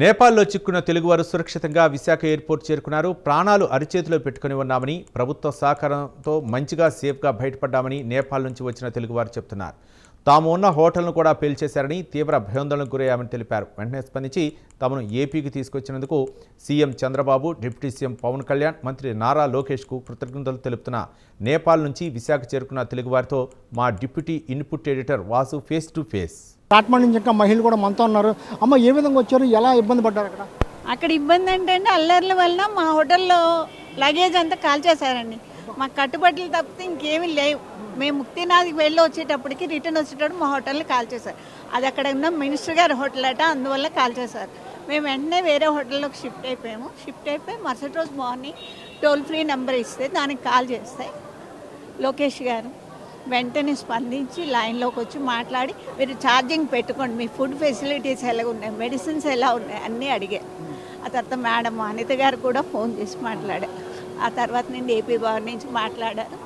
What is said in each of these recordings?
నేపాల్లో చిక్కున్న తెలుగువారు సురక్షితంగా విశాఖ ఎయిర్పోర్ట్ చేరుకున్నారు. ప్రాణాలు అరిచేతిలో పెట్టుకుని ఉన్నామని ప్రభుత్వ సహకారంతో మంచిగా సేఫ్గా బయటపడ్డామని నేపాల్ నుంచి వచ్చిన తెలుగువారు చెప్తున్నారు. తాము ఉన్న హోటల్ను కూడా పేల్చేశారని తీవ్ర భయాందోళనకు గురయ్యామని తెలిపారు. వెంటనే స్పందించి తమను ఏపీకి తీసుకొచ్చినందుకు CM Chandrababu deputy CM Pawan Kalyan మంత్రి నారా లోకేష్కు కృతజ్ఞతలు తెలుపుతున్న నేపాల్ నుంచి విశాఖ చేరుకున్న తెలుగువారితో మా deputy input editor Vasu face to face. Kathmandu నుంచి ఇంకా మహిళలు కూడా మనతో ఉన్నారు. అమ్మ ఏ విధంగా వచ్చారు? ఎలా ఇబ్బంది పడ్డారు అక్కడ? అక్కడ ఇబ్బంది ఏంటంటే అల్లర్ల వలన మా హోటల్లో లగేజ్ అంతా కాల్చేశారండి. మా కట్టుబట్టలు తప్పితే ఇంకేమీ లేవు. మేము ముక్తినాథ్కి వెళ్ళి వచ్చేటప్పటికి రిటర్న్ వచ్చేటప్పుడు మా హోటల్ని కాల్చేశారు. అది అక్కడ ఉన్న మినిస్టర్ గారి హోటల్ అట అందువల్ల కాల్చేశారు. మేము వెంటనే వేరే హోటల్లోకి షిఫ్ట్ అయిపోయాము. షిఫ్ట్ అయిపోయి మరుసటి రోజు మార్నింగ్ టోల్ ఫ్రీ నెంబర్ ఇస్తే దానికి కాల్ చేస్తే లోకేష్ గారు వెంటనే స్పందించి లైన్లోకి వచ్చి మాట్లాడి మీరు ఛార్జింగ్ పెట్టుకోండి మీ ఫుడ్ ఫెసిలిటీస్ ఎలా ఉన్నాయి మెడిసిన్స్ ఎలా ఉన్నాయి అన్నీ అడిగారు ఆ తర్వాత మేడం అనిత గారు కూడా ఫోన్ చేసి మాట్లాడారు. ఆ తర్వాత నుండి ఏపీ భవన్ నుంచి మాట్లాడారు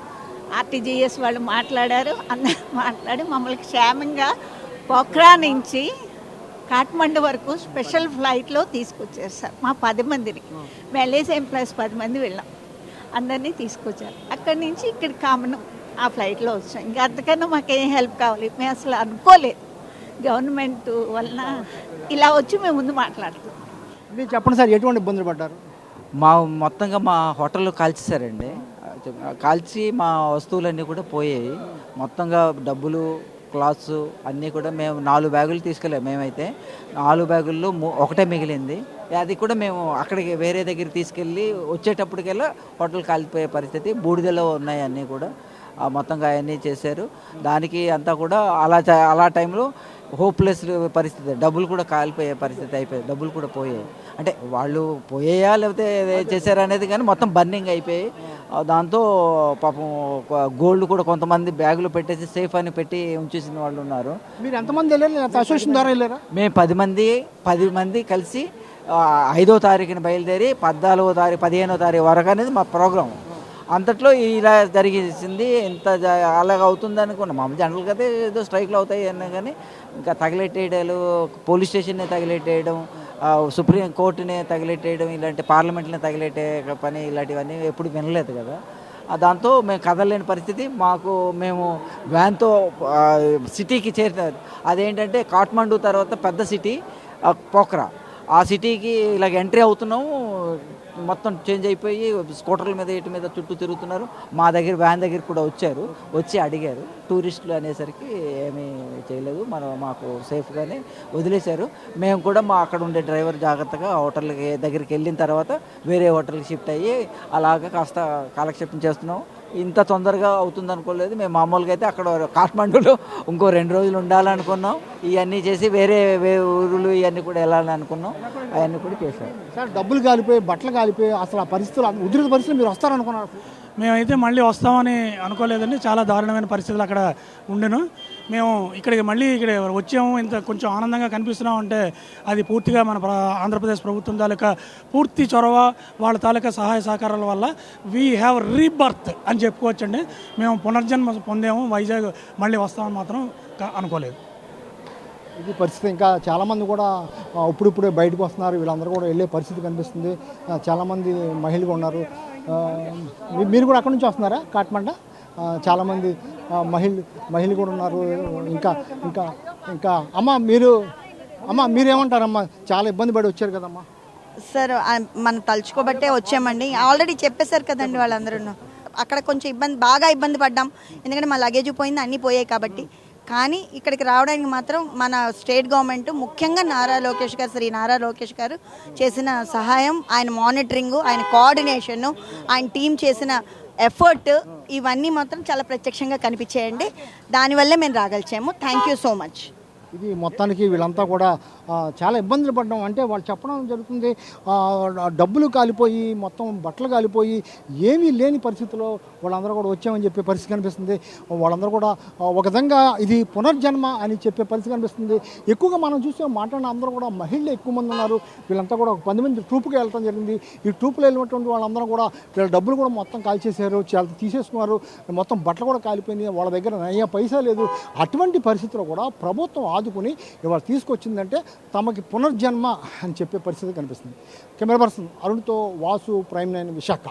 ఆర్టీజీఎస్ వాళ్ళు మాట్లాడారు. అందరూ మాట్లాడి మమ్మల్ని క్షేమంగా పోఖ్రా నుంచి కాఠ్మండు వరకు స్పెషల్ ఫ్లైట్లో తీసుకొచ్చారు సార్ మా పది మందిని. వెళ్ళేసి ఎంప్లాయీస్ పది మంది వెళ్ళాం. అందరినీ తీసుకొచ్చారు. అక్కడి నుంచి ఇక్కడ కామన్ ఆ ఫ్లైట్లో వచ్చాం. ఇంకా అంతకన్నా మాకేం హెల్ప్ కావాలి. మేము అసలు అనుకోలేదు. గవర్నమెంట్ వలన ఇలా వచ్చి మేము ముందు మాట్లాడుతున్నాం. ఇది చెప్పండి సార్ ఎటువంటి ఇబ్బందులు పడ్డారు? మా మొత్తంగా మా హోటల్లో కాల్చేశారండి. కాల్చి మా వస్తువులన్నీ కూడా పోయాయి. మొత్తంగా డబ్బులు క్లాత్స్ అన్నీ కూడా మేము నాలుగు బ్యాగులు తీసుకెళ్ళాము మేమైతే. నాలుగు బ్యాగుల్లో ము- ఒకటే మిగిలింది. అది కూడా మేము అక్కడికి వేరే దగ్గర తీసుకెళ్ళి వచ్చేటప్పటికెల్లా హోటల్ కాలిపోయే పరిస్థితి. బూడిదలో ఉన్నాయి అన్నీ కూడా. మొత్తంగా అవన్నీ చేశారు. దానికి అంతా కూడా అలా అలా టైంలో హోప్లెస్ పరిస్థితి డబ్బులు కూడా కాలిపోయే పరిస్థితి అయిపోయాయి డబ్బులు కూడా పోయాయి. అంటే వాళ్ళు పోయాయా లేకపోతే చేశారా అనేది కానీ మొత్తం బర్నింగ్ అయిపోయి దాంతో పాపం గోల్డ్ కూడా కొంతమంది బ్యాగులో పెట్టేసి సేఫ్ అని పెట్టి ఉంచేసిన వాళ్ళు ఉన్నారు. మీరు ఎంతమంది అసోసియేషన్ ద్వారా వెళ్ళారా? మేము పది మంది పది మంది కలిసి ఐదో తారీఖున బయలుదేరి పద్నాలుగో తారీఖు పదిహేనో తారీఖు వరకు అనేది మా ప్రోగ్రాం. అంతట్లో ఇలా జరిగేసింది ఇంత అలాగ అవుతుంది అనుకున్నాం. మామూలు జనరల్గా అయితే ఏదో స్ట్రైక్లు అవుతాయి అన్నా కానీ ఇంకా తగిలెట్టేయడాలు పోలీస్ స్టేషన్ని తగిలెట్టేయడం సుప్రీం కోర్టుని తగిలెట్టేయడం ఇలాంటి పార్లమెంట్ని తగిలెట్టే పని ఇలాంటివన్నీ ఎప్పుడు వినలేదు కదా. దాంతో మేము కదలలేని పరిస్థితి. మాకు మేము వ్యాన్తో సిటీకి చేరిన అదేంటంటే కాఠ్మండూ తర్వాత పెద్ద సిటీ ఆ, పోఖ్రా ఆ సిటీకి ఇలాగ ఎంట్రీ అవుతున్నాము. మొత్తం చేంజ్ అయిపోయి స్కూటర్ల మీద ఇటు మీద చుట్టూ తిరుగుతున్నారు. మా దగ్గర వ్యాన్ దగ్గర కూడా వచ్చారు. వచ్చి అడిగారు. టూరిస్టులు అనేసరికి ఏమీ చేయలేదు. మన మాకు సేఫ్గానే వదిలేశారు. మేము కూడా మా అక్కడ ఉండే డ్రైవర్ జాగ్రత్తగా హోటల్కి దగ్గరికి వెళ్ళిన తర్వాత వేరే హోటల్కి షిఫ్ట్ అయ్యి అలాగా కాస్త కాలక్షేపం చేస్తున్నాం ఇంత తొందరగా అవుతుంది అనుకోలేదు. మేము మామూలుగా అయితే అక్కడ కాఠ్మండూలో ఇంకో రెండు రోజులు ఉండాలనుకున్నాం. ఇవన్నీ చేసి వేరే వే ఊరులు ఇవన్నీ కూడా వెళ్ళాలని అనుకున్నాం. అవన్నీ కూడా చేశాం సార్ డబ్బులు కాలిపోయి బట్టలు కాలిపోయి అసలు ఆ పరిస్థితులు ఉద్రిక్త పరిస్థితులు మీరు వస్తారనుకున్నారు మేమైతే మళ్ళీ వస్తామని అనుకోలేదండి. చాలా దారుణమైన పరిస్థితులు అక్కడ ఉండెను. మేము ఇక్కడికి మళ్ళీ ఇక్కడ వచ్చాము. ఇంత కొంచెం ఆనందంగా కనిపిస్తున్నాం అంటే అది పూర్తిగా మన ఆంధ్రప్రదేశ్ ప్రభుత్వం తాలూకా పూర్తి చొరవ వాళ్ళ తాలూకా సహాయ సహకారాల వల్ల వీ హ్యావ్ రీబర్త్ అని చెప్పుకోవచ్చండి. మేము పునర్జన్మ పొందాము. వైజాగ్ మళ్ళీ వస్తామని మాత్రం క- అనుకోలేదు. ఇది పరిస్థితి ఇంకా చాలామంది కూడా ఇప్పుడిప్పుడే బయటకు వస్తున్నారు. వీళ్ళందరూ కూడా వెళ్ళే పరిస్థితి కనిపిస్తుంది. చాలామంది మహిళలు ఉన్నారు. మీరు కూడా అక్కడ నుంచి వస్తున్నారా? కాట్మండ చాలామంది మహిళలు మహిళ మహిళలు కూడా ఉన్నారు. ఇంకా ఇంకా ఇంకా అమ్మ మీరు అమ్మ మీరేమంటారమ్మా? చాలా ఇబ్బంది పడి వచ్చారు కదమ్మా. సార్ మనం తలుచుకోబట్టే వచ్చామండి. ఆల్రెడీ చెప్పేశారు కదండి వాళ్ళందరూ అక్కడ కొంచెం ఇబ్బంది బాగా ఇబ్బంది పడ్డాం. ఎందుకంటే మా లగేజ్ పోయింది అన్నీ పోయాయి కాబట్టి. కానీ ఇక్కడికి రావడానికి మాత్రం మన స్టేట్ గవర్నమెంట్ ముఖ్యంగా నారా లోకేష్ గారు శ్రీ నారా లోకేష్ గారు చేసిన సహాయం ఆయన మానిటరింగ్ ఆయన కోఆర్డినేషన్ ఆయన టీం చేసిన ఎఫర్ట్ ఇవన్నీ మాత్రం చాలా ప్రత్యక్షంగా కనిపించాయండి. దానివల్లే మేము రాగలిచాము. థ్యాంక్ యూ సో మచ్ ఇది మొత్తానికి వీళ్ళంతా కూడా చాలా ఇబ్బందులు పడ్డాం. అంటే వాళ్ళు చెప్పడం జరుగుతుంది డబ్బులు కాలిపోయి మొత్తం బట్టలు కాలిపోయి ఏమీ లేని పరిస్థితిలో వాళ్ళందరూ కూడా వచ్చామని చెప్పే పరిస్థితి కనిపిస్తుంది. వాళ్ళందరూ కూడా ఒక విధంగా ఇది పునర్జన్మ అని చెప్పే పరిస్థితి కనిపిస్తుంది. ఎక్కువగా మనం చూస్తే మాట్లాడిన అందరూ కూడా మహిళలు ఎక్కువ మంది ఉన్నారు. వీళ్ళంతా కూడా ఒక పది మంది ట్రూప్కి వెళ్ళడం జరిగింది. ఈ ట్రూప్లో వెళ్ళినటువంటి వాళ్ళందరూ కూడా వీళ్ళ డబ్బులు కూడా మొత్తం కాల్చేశారు చాలా తీసేసుకున్నారు. మొత్తం బట్టలు కూడా కాలిపోయింది వాళ్ళ దగ్గర నయ్యా పైసా లేదు. అటువంటి పరిస్థితిలో కూడా ప్రభుత్వం ఆదుకుని ఇవాళ తీసుకొచ్చిందంటే తమకి పునర్జన్మ అని చెప్పే పరిస్థితి కనిపిస్తుంది. కెమెరా పర్సన్ అరుణ్తో వాసు ప్రైమ్ నైన్ విశాఖ.